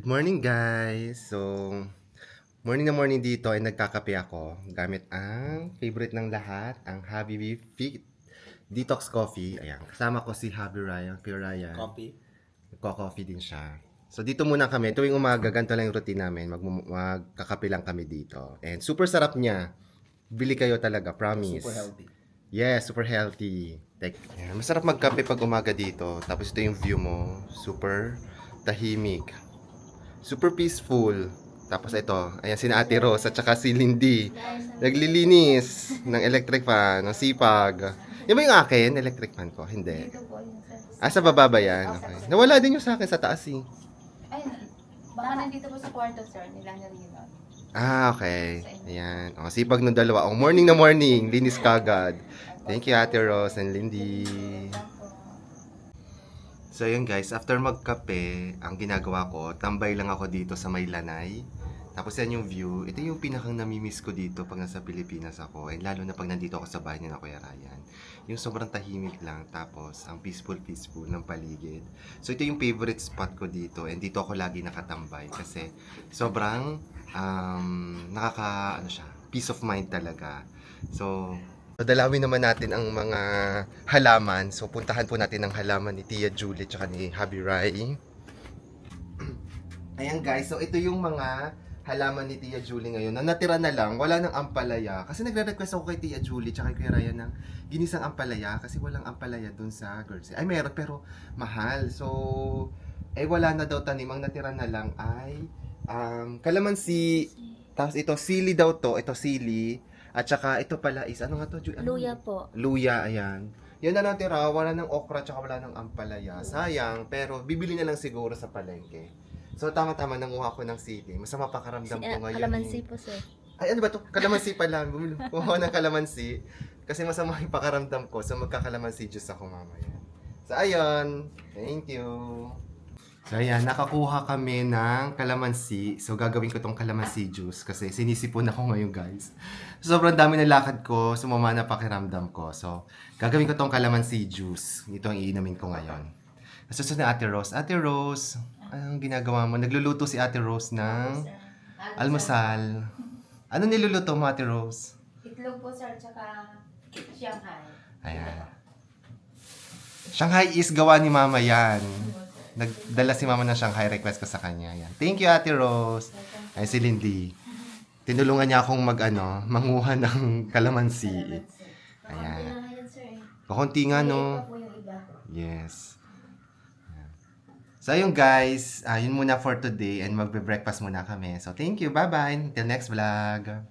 Good morning guys! So, morning na morning dito ay nagkakape ako gamit ang favorite ng lahat, ang Habibi Fit Detox Coffee. Ayan, kasama ko si Habi Ryan, Kuya Ryan. Copy. Nagko-coffee din siya. So dito muna kami, tuwing umaga, ganito lang yung routine namin, mag magkakape lang kami dito. And super sarap niya. Bili kayo talaga, promise. Super healthy. Yes, super healthy. Like, yan. Masarap magkape pag umaga dito. Tapos ito yung view mo. Super tahimik. Super peaceful. Tapos ito, ayan si Ate Rose at saka si Lindy. Naglilinis ng electric fan, ng sipag. Yan ba yung akin, electric fan ko? Hindi. Ah, sa baba ba yan? Okay. Nawala din yung sa akin sa taas eh. Ayun, baka nandito po sa kwarto, sir. Nilang narinig. Ah, okay. Ayan. O, sipag ng dalawa. O, morning na morning. Linis kagad. Thank you, Ate Rose and Lindy. So, yun guys. After magkape, ang ginagawa ko, tambay lang ako dito sa may lanay. Tapos yan yung view. Ito yung pinakang namimiss ko dito pag nasa Pilipinas ako. And lalo na pag nandito ako sa bahay ni na Kuya Ryan. Yung sobrang tahimik lang. Tapos, ang peaceful-peaceful ng paligid. So, ito yung favorite spot ko dito. And dito ako lagi nakatambay. Kasi, sobrang um, nakaka, ano siya, peace of mind talaga. So, dalawin naman natin ang mga halaman. So, puntahan po natin ang halaman ni Tia Julie tsaka ni Habi Rai. Ayan guys, so ito yung mga halaman ni Tia Julie ngayon na natira na lang, wala nang ampalaya. Kasi nagre-request ako kay Tia Julie tsaka kay Ryan ng ginisang ampalaya kasi walang ampalaya dun sa girls. Ay meron pero mahal. So, eh wala na daw tanim. Ang natira na lang ay um, kalamansi. Tapos ito, sili daw to. Ito sili. At saka ito pala is, ano nga to? Ju- ano? Luya po. Luya, ayan. Yan na lang tira, wala ng okra tsaka wala ng ampalaya. Sayang, pero bibili na lang siguro sa palengke. So tama-tama nanguha ko ng sili. Masama pa karamdam ko ngayon. Kalamansi eh. po, sir. Ay, ano ba to? Kalamansi pala. Bumili ko ng kalamansi. Kasi masama yung pakaramdam ko. So magkakalamansi juice ako mamaya. So ayun. Thank you. So ayan, nakakuha kami ng kalamansi. So gagawin ko tong kalamansi juice kasi sinisipon ako ngayon guys. Sobrang dami ng lakad ko, sumama na pakiramdam ko. So gagawin ko tong kalamansi juice. Ito ang iinumin ko ngayon. Susunod na Ate Rose. Ate Rose, anong ginagawa mo? Nagluluto si Ate Rose ng almusal. Ano niluluto mo Ate Rose? Itlog po, sir, tsaka Shanghai. Ayan. Shanghai is gawa ni Mama yan. Nagdala si Mama ng Shanghai request ko sa kanya. Yan. Thank you, Ate Rose. Ay, si Lindy. Tinulungan niya akong mag, ano, manguha ng kalamansi. Ayan. Kakunti nga, no? Yes. Ayan. So, ayun guys. Ah, yun muna for today and magbe-breakfast muna kami. So, thank you. Bye-bye. Until next vlog.